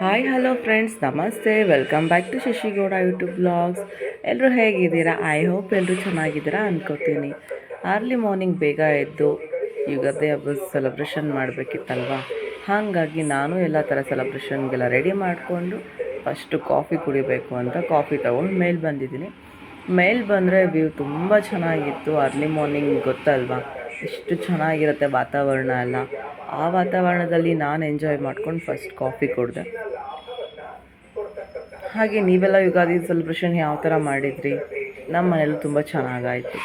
Hi hello friends namaste welcome back to Shashi Gowda YouTube blogs ಎಲ್ಲರೂ ಹೇಗಿದ್ದೀರಾ? I hope ಎಲ್ಲರೂ ಚೆನ್ನಾಗಿದ್ದೀರಾ ಅಂದ್ಕೋತೀನಿ early morning ಬೇಗ ಎದ್ದು ಯುಗಾದಿ ಹಬ್ಬದ ಸೆಲೆಬ್ರೇಷನ್ ಮಾಡಬೇಕಿತ್ತಲ್ವಾ? ಹಾಗಾಗಿ ನಾನು ಎಲ್ಲ ಥರ ಸೆಲೆಬ್ರೇಷನ್ಗೆಲ್ಲ ರೆಡಿ ಮಾಡಿಕೊಂಡು ಫಸ್ಟು ಕಾಫಿ ಕುಡಿಬೇಕು ಅಂತ ಕಾಫಿ ತೊಗೊಂಡು ಮೇಲೆ ಬಂದಿದ್ದೀನಿ. ಮೇಲೆ ಬಂದರೆ ವ್ಯೂ ತುಂಬ ಚೆನ್ನಾಗಿತ್ತು. ಅರ್ಲಿ ಮಾರ್ನಿಂಗ್ ಗೊತ್ತಲ್ವಾ? ಎಷ್ಟು ಚೆನ್ನಾಗಿರುತ್ತೆ ವಾತಾವರಣ ಎಲ್ಲ. ಆ ವಾತಾವರಣದಲ್ಲಿ ನಾನು ಎಂಜಾಯ್ ಮಾಡ್ಕೊಂಡು ಫಸ್ಟ್ ಕಾಫಿ ಕುಡಿದೆ. ಹಾಗೆ ನೀವೆಲ್ಲ ಯುಗಾದಿ ಸೆಲೆಬ್ರೇಷನ್ ಯಾವ ಥರ ಮಾಡಿದ್ರಿ? ನಮ್ಮ ಮನೇಲಿ ತುಂಬ ಚೆನ್ನಾಗಾಯಿತು.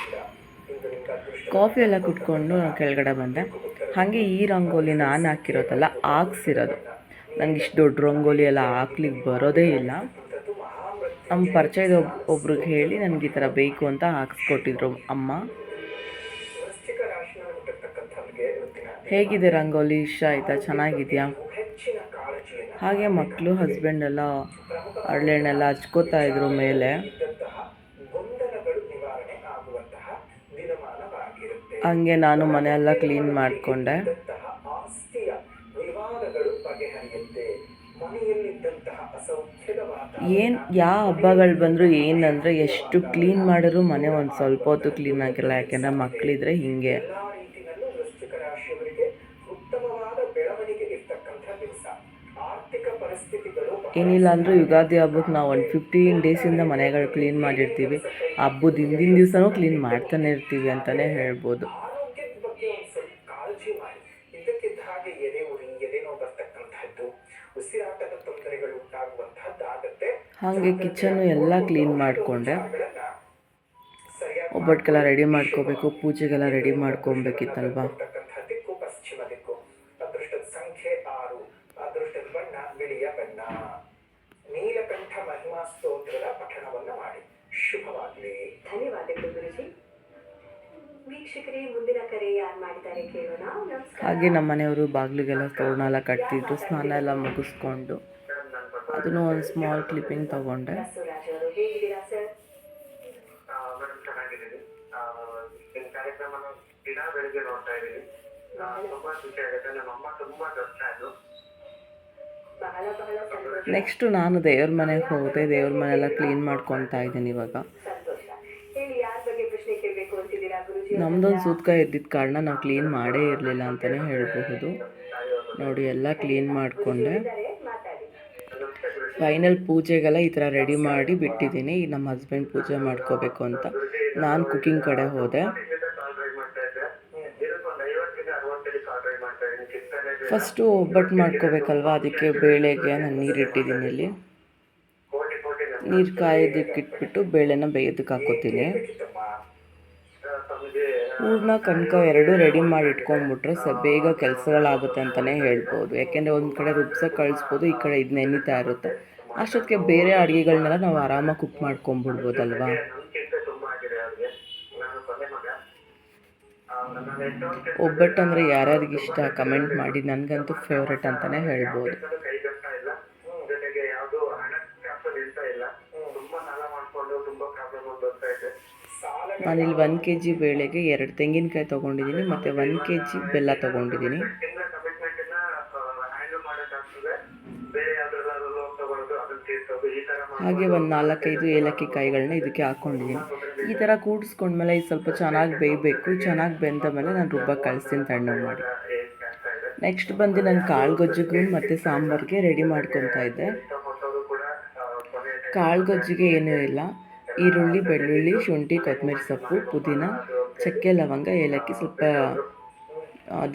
ಕಾಫಿ ಎಲ್ಲ ಕುಟ್ಕೊಂಡು ನಾನು ಕೆಳಗಡೆ ಬಂದೆ. ಹಾಗೆ ಈ ರಂಗೋಲಿ ನಾನು ಹಾಕಿರೋದಲ್ಲ, ಹಾಕ್ಸಿರೋದು. ನಂಗೆ ಇಷ್ಟು ದೊಡ್ಡ ರಂಗೋಲಿ ಎಲ್ಲ ಹಾಕ್ಲಿಕ್ಕೆ ಬರೋದೇ ಇಲ್ಲ. ನಮ್ಮ ಪರಿಚಯದ ಒಬ್, ಒಬ್ರಿಗೆ ಹೇಳಿ ನನಗೆ ಈ ಥರ ಬೇಕು ಅಂತ ಹಾಕ್ಸ್ಕೊಟ್ಟಿದ್ರು ಅಮ್ಮ. ಹೇಗಿದೆ ರಂಗೋಲಿ? ಇಷ್ಟ ಆಯಿತಾ? ಚೆನ್ನಾಗಿದೆಯಾ? ಹಾಗೆ ಮಕ್ಕಳು ಹಸ್ಬೆಂಡ್ ಎಲ್ಲ ಹರಳೆಣ್ಣೆಲ್ಲ ಹಚ್ಕೋತಾ ಇದ್ರು ಮೇಲೆ. ಹಂಗೆ ನಾನು ಮನೆಯೆಲ್ಲ ಕ್ಲೀನ್ ಮಾಡಿಕೊಂಡೆ. ಏನು ಯಾವ ಹಬ್ಬಗಳು ಬಂದರೂ ಏನಂದರೆ ಎಷ್ಟು ಕ್ಲೀನ್ ಮಾಡಿದ್ರು ಮನೆ ಒಂದು ಸ್ವಲ್ಪ ಹೊತ್ತು ಕ್ಲೀನ್ ಆಗಿರಲ್ಲ ಯಾಕೆಂದರೆ ಮಕ್ಕಳಿದ್ರೆ ಹೀಗೆ. ಏನಿಲ್ಲ ಅಂದರೂ ಯುಗಾದಿ ಹಬ್ಬಕ್ಕೆ ನಾವು ಒಂದು ಫಿಫ್ಟೀನ್ ಡೇಸಿಂದ ಮನೆಗಳು ಕ್ಲೀನ್ ಮಾಡಿರ್ತೀವಿ. ಹಬ್ಬದ ಹಿಂದಿನ ದಿವಸನೂ ಕ್ಲೀನ್ ಮಾಡ್ತಾನೆ ಇರ್ತೀವಿ ಅಂತಲೇ ಹೇಳ್ಬೋದು. ಹಾಗೆ ಕಿಚನ್ನು ಎಲ್ಲ ಕ್ಲೀನ್ ಮಾಡಿಕೊಂಡೆ. ಒಬ್ಬಟ್ಟಿಗೆಲ್ಲ ರೆಡಿ ಮಾಡ್ಕೋಬೇಕು, ಪೂಜೆಗೆಲ್ಲ ರೆಡಿ ಮಾಡ್ಕೊಬೇಕಿತ್ತಲ್ವಾ? ವೀಕ್ಷಕರೇ ಮುಂದಿನ ಕರೆ ಯಾರು ಮಾಡಿದ್ದಾರೆ ಕೇಳೋಣ. ನಮಸ್ಕಾರ. ಹಾಗೆ ನಮ್ಮ ಮನೆಯವರು ಬಾಗಿಲಿಗೆಲ್ಲ ತೋರಣ ಎಲ್ಲ ಕಟ್ತಿದ್ರು ಸ್ನಾನ ಎಲ್ಲ ಮುಗಿಸ್ಕೊಂಡು ಅದನ್ನು ಒಂದು ಸ್ಮಾಲ್ ಕ್ಲಿಪ್ಪಿಂಗ್ ತಗೊಂಡೆ. ದಿನ ಬೆಳಿಗ್ಗೆ ನೋಡ್ತಾ ಇದ್ದೀನಿ ಆ, ತುಂಬಾ ಖುಷಿ ಆಗುತ್ತೆ. ನಮ್ಮ ಅಮ್ಮ ತುಂಬಾ ದೊಡ್ಡ ಅದು. ನೆಕ್ಸ್ಟು ನಾನು ದೇವ್ರ ಮನೆಗೆ ಹೋದೆ ದೇವ್ರ ಮನೆಯೆಲ್ಲ ಕ್ಲೀನ್ ಮಾಡ್ಕೊತಾ ಇದ್ದೀನಿ ಇವಾಗ. ನಮ್ದೊಂದು ಸೂತ್ಕ ಇದ್ದಿದ್ದ ಕಾರಣ ನಾವು ಕ್ಲೀನ್ ಮಾಡೇ ಇರಲಿಲ್ಲ ಅಂತಲೇ ಹೇಳಬಹುದು. ನೋಡಿ, ಎಲ್ಲ ಕ್ಲೀನ್ ಮಾಡಿಕೊಂಡೆ. ಫೈನಲ್ ಪೂಜೆಗೆಲ್ಲ ಈ ಥರ ರೆಡಿ ಮಾಡಿ ಬಿಟ್ಟಿದ್ದೀನಿ. ನಮ್ಮ ಹಸ್ಬೆಂಡ್ ಪೂಜೆ ಮಾಡ್ಕೋಬೇಕು ಅಂತ. ನಾನು ಕುಕಿಂಗ್ ಕಡೆ ಹೋದೆ. ಫಸ್ಟು ಒಬ್ಬಟ್ಟು ಮಾಡ್ಕೋಬೇಕಲ್ವ? ಅದಕ್ಕೆ ಬೇಳೆಗೆ ನಾನು ನೀರು ಇಟ್ಟಿದ್ದೀನಿ ಇಲ್ಲಿ. ನೀರು ಕಾಯೋದಕ್ಕೆ ಇಟ್ಬಿಟ್ಟು ಬೇಳೆನ ಬೇಯೋದಕ್ಕೆ ಹಾಕೋತೀನಿ. ಹೂರ್ಣ ಕನಕ ಎರಡೂ ರೆಡಿ ಮಾಡಿ ಇಟ್ಕೊಂಡ್ಬಿಟ್ರೆ ಸ ಬೇಗ ಕೆಲಸಗಳಾಗುತ್ತೆ ಅಂತಲೇ ಹೇಳ್ಬೋದು. ಯಾಕೆಂದರೆ ಒಂದು ಕಡೆ ರುಬ್ಸಕ್ಕೆ ಕಳಿಸ್ಬೋದು, ಈ ಕಡೆ ಇದು ನೆನಿತಾ ಇರುತ್ತೆ. ಅಷ್ಟೊತ್ತಿಗೆ ಬೇರೆ ಅಡುಗೆಗಳನ್ನೆಲ್ಲ ನಾವು ಆರಾಮಾಗಿ ಕುಕ್ ಮಾಡ್ಕೊಂಬಿಡ್ಬೋದಲ್ವಾ ಒಬ್ಬಟ್ಟು ಅಂದರೆ ಯಾರ್ಯಾರಿಗೆ ಇಷ್ಟ ಕಮೆಂಟ್ ಮಾಡಿ ನನಗಂತೂ ಫೇವ್ರೆಟ್ ಅಂತಲೇ ಹೇಳ್ಬೋದು. ನಾನಿಲ್ಲಿ ಒನ್ ಕೆ ಜಿ ಬೇಳೆಗೆ ಎರಡು ತೆಂಗಿನಕಾಯಿ ತೊಗೊಂಡಿದ್ದೀನಿ ಮತ್ತು ಒನ್ ಕೆ ಜಿ ಬೆಲ್ಲ ತೊಗೊಂಡಿದ್ದೀನಿ ಹಾಗೆ ಒಂದು ನಾಲ್ಕೈದು ಏಲಕ್ಕಿ ಕಾಯಿಗಳನ್ನ ಇದಕ್ಕೆ ಹಾಕ್ಕೊಂಡಿದ್ದೀನಿ ಈ ಥರ ಕೂಡಿಸ್ಕೊಂಡ್ಮೇಲೆ ಇದು ಸ್ವಲ್ಪ ಚೆನ್ನಾಗಿ ಬೇಯಬೇಕು ಚೆನ್ನಾಗಿ ಬೆಂದ ಮೇಲೆ ನಾನು ರುಬ್ಬಕ್ಕೆ ಕಳಿಸ್ತೀನಿ ತಣ್ಣ ಮಾಡಿ. ನೆಕ್ಸ್ಟ್ ಬಂದು ನಾನು ಕಾಳು ಗೊಜ್ಜಿಗೆ ಮತ್ತು ಸಾಂಬಾರಿಗೆ ರೆಡಿ ಮಾಡ್ಕೊತಾ ಇದ್ದೆ. ಕಾಳು ಗೊಜ್ಜಿಗೆ ಏನೂ ಇಲ್ಲ. ಈರುಳ್ಳಿ, ಬೆಳ್ಳುಳ್ಳಿ, ಶುಂಠಿ, ಕೊತ್ತಂಬರಿ ಸೊಪ್ಪು, ಪುದೀನ, ಚಕ್ಕೆ ಲವಂಗ, ಏಲಕ್ಕಿ ಸ್ವಲ್ಪ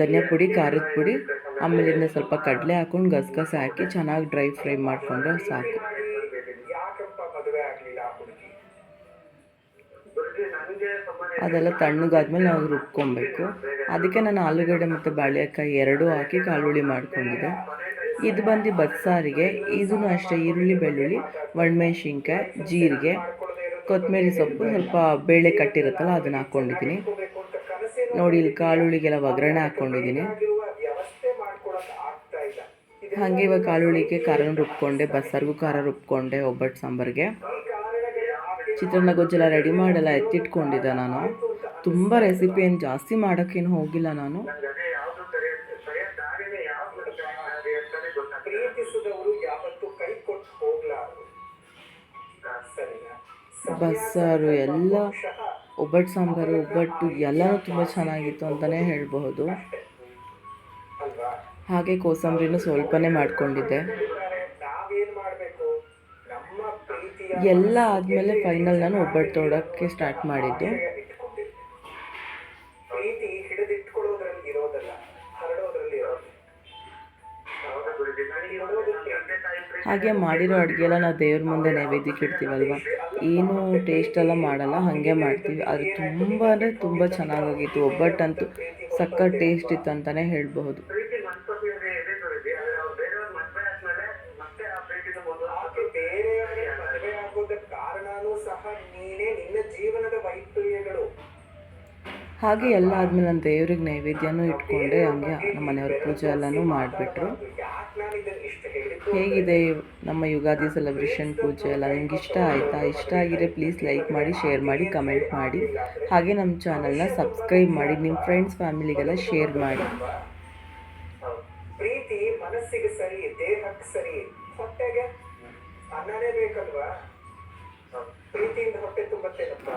ಧನಿಯಾ ಪುಡಿ, ಖಾರದ ಪುಡಿ ಆಮೇಲೆ ಇದನ್ನ ಸ್ವಲ್ಪ ಕಡಲೆ ಹಾಕೊಂಡು ಗಸಗಸೆ ಹಾಕಿ ಚೆನ್ನಾಗಿ ಡ್ರೈ ಫ್ರೈ ಮಾಡಿಕೊಂಡ್ರೆ ಸಾಕು. ಅದೆಲ್ಲ ತಣ್ಣಗಾದ್ಮೇಲೆ ನಾವು ರುಬ್ಕೊಬೇಕು. ಅದಕ್ಕೆ ನಾನು ಆಲೂಗಡ್ಡೆ ಮತ್ತು ಬಾಳೆಕಾಯಿ ಎರಡೂ ಹಾಕಿ ಕಾಳುಳ್ಳಿ ಮಾಡ್ಕೊಂಡಿದ್ದೆ. ಇದು ಬಂದು ಬಸ್ಸಾರಿಗೆ, ಇದೂ ಅಷ್ಟೇ ಈರುಳ್ಳಿ, ಬೆಳ್ಳುಳ್ಳಿ, ಒಣಮೆಣ್ಸಿನ್ಕಾಯಿ, ಜೀರಿಗೆ ಕೊತ್ತಂಬರಿ ಸೊಪ್ಪು ಸ್ವಲ್ಪ ಬೇಳೆ ಕಟ್ಟಿರುತ್ತಲ್ಲ, ಅದನ್ನು ಹಾಕ್ಕೊಂಡಿದ್ದೀನಿ. ಬೇಕು ನೋಡಿ, ಇಲ್ಲಿ ಕಾಳುಳಿಗೆಲ್ಲ ಒಗ್ಗರಣೆ ಹಾಕ್ಕೊಂಡಿದ್ದೀನಿ. ಹಾಗೆ ಇವಾಗ ಕಾಳುಳಿಗೆ ಖಾರನ ರುಬ್ಕೊಂಡೆ, ಬಸ್ಸಾರಿಗೂ ಖಾರ ರುಬ್ಕೊಂಡೆ, ಒಬ್ಬಟ್ಟು ಸಾಂಬಾರಿಗೆ. ಚಿತ್ರಾನ್ನ ಗೊಜ್ಜೆಲ್ಲ ರೆಡಿ ಮಾಡೆಲ್ಲ, ಎತ್ತಿಟ್ಕೊಂಡಿದ್ದೆ ನಾನು. ತುಂಬ ರೆಸಿಪಿ ಏನು ಜಾಸ್ತಿ ಮಾಡೋಕ್ಕೇನು ಹೋಗಿಲ್ಲ ನಾನು. ಬಸ್ಸಾರು ಎಲ್ಲ, ಒಬ್ಬಟ್ಟು ಸಾಂಬಾರು, ಒಬ್ಬಟ್ಟು ಎಲ್ಲನೂ ತುಂಬ ಚೆನ್ನಾಗಿತ್ತು ಅಂತಲೇ ಹೇಳಬಹುದು. ಹಾಗೆ ಕೋಸಂಬರಿನೂ ಸ್ವಲ್ಪನೇ ಮಾಡಿಕೊಂಡಿದ್ದೆ. ಎಲ್ಲ ಆದಮೇಲೆ ಫೈನಲ್ ನಾನು ಒಬ್ಬಟ್ಟು ತೊಡೋಕ್ಕೆ ಸ್ಟಾರ್ಟ್ ಮಾಡಿದ್ದು. ಹಾಗೆ ಮಾಡಿರೋ ಅಡುಗೆ ಎಲ್ಲ ನಾವು ದೇವ್ರ ಮುಂದೆ ನೈವೇದ್ಯಕ್ಕೆ ಇಡ್ತೀವಲ್ವ? ಏನು ಟೇಸ್ಟ್ ಎಲ್ಲ ಮಾಡಲ್ಲ, ಹಾಗೆ ಮಾಡ್ತೀವಿ. ಅದು ತುಂಬ ಅಂದರೆ ತುಂಬ ಚೆನ್ನಾಗಾಗಿತ್ತು. ಒಬ್ಬಟ್ಟಂತೂ ಸಕ್ಕತ್ ಟೇಸ್ಟ್ ಇತ್ತು ಅಂತಲೇ ಹೇಳಬಹುದು. ಹಾಗೆ ಎಲ್ಲ ಆದಮೇಲೆ ನಾನು ದೇವ್ರಿಗೆ ನೈವೇದ್ಯನೂ ಇಟ್ಕೊಂಡೆ, ಹಂಗೆ ನಮ್ಮ ಮನೆಯವ್ರ ಪೂಜೆ ಎಲ್ಲನೂ ಮಾಡಿಬಿಟ್ರು. ಹೇಗಿದೆ ನಮ್ಮ ಯುಗಾದಿ ಸೆಲೆಬ್ರೇಷನ್ ಪೂಜೆ ಎಲ್ಲ? ನಿಮ್ಗೆ ಇಷ್ಟ ಆಯಿತಾ? ಇಷ್ಟ ಆಗಿದ್ರೆ ಪ್ಲೀಸ್ ಲೈಕ್ ಮಾಡಿ ಶೇರ್ ಮಾಡಿ ಕಮೆಂಟ್ ಮಾಡಿ. ಹಾಗೆ ನಮ್ಮ ಚಾನಲ್ನ ಸಬ್ಸ್ಕ್ರೈಬ್ ಮಾಡಿ ನಿಮ್ಮ ಫ್ರೆಂಡ್ಸ್ ಫ್ಯಾಮಿಲಿಗೆಲ್ಲ ಶೇರ್ ಮಾಡಿ. ಪ್ರೀತಿ ಮನಸ್ಸಿಗೆ ಸರಿ ದೇಹಕ್ಕೆ ಸರಿ. ಹೊಟ್ಟೆಗೆ ಅನ್ನನೇ ಬೇಕಲ್ವಾ? ಪ್ರೀತಿಯಿಂದ ಹೊಟ್ಟೆ ತುಂಬತ್ತೇನಪ್ಪ?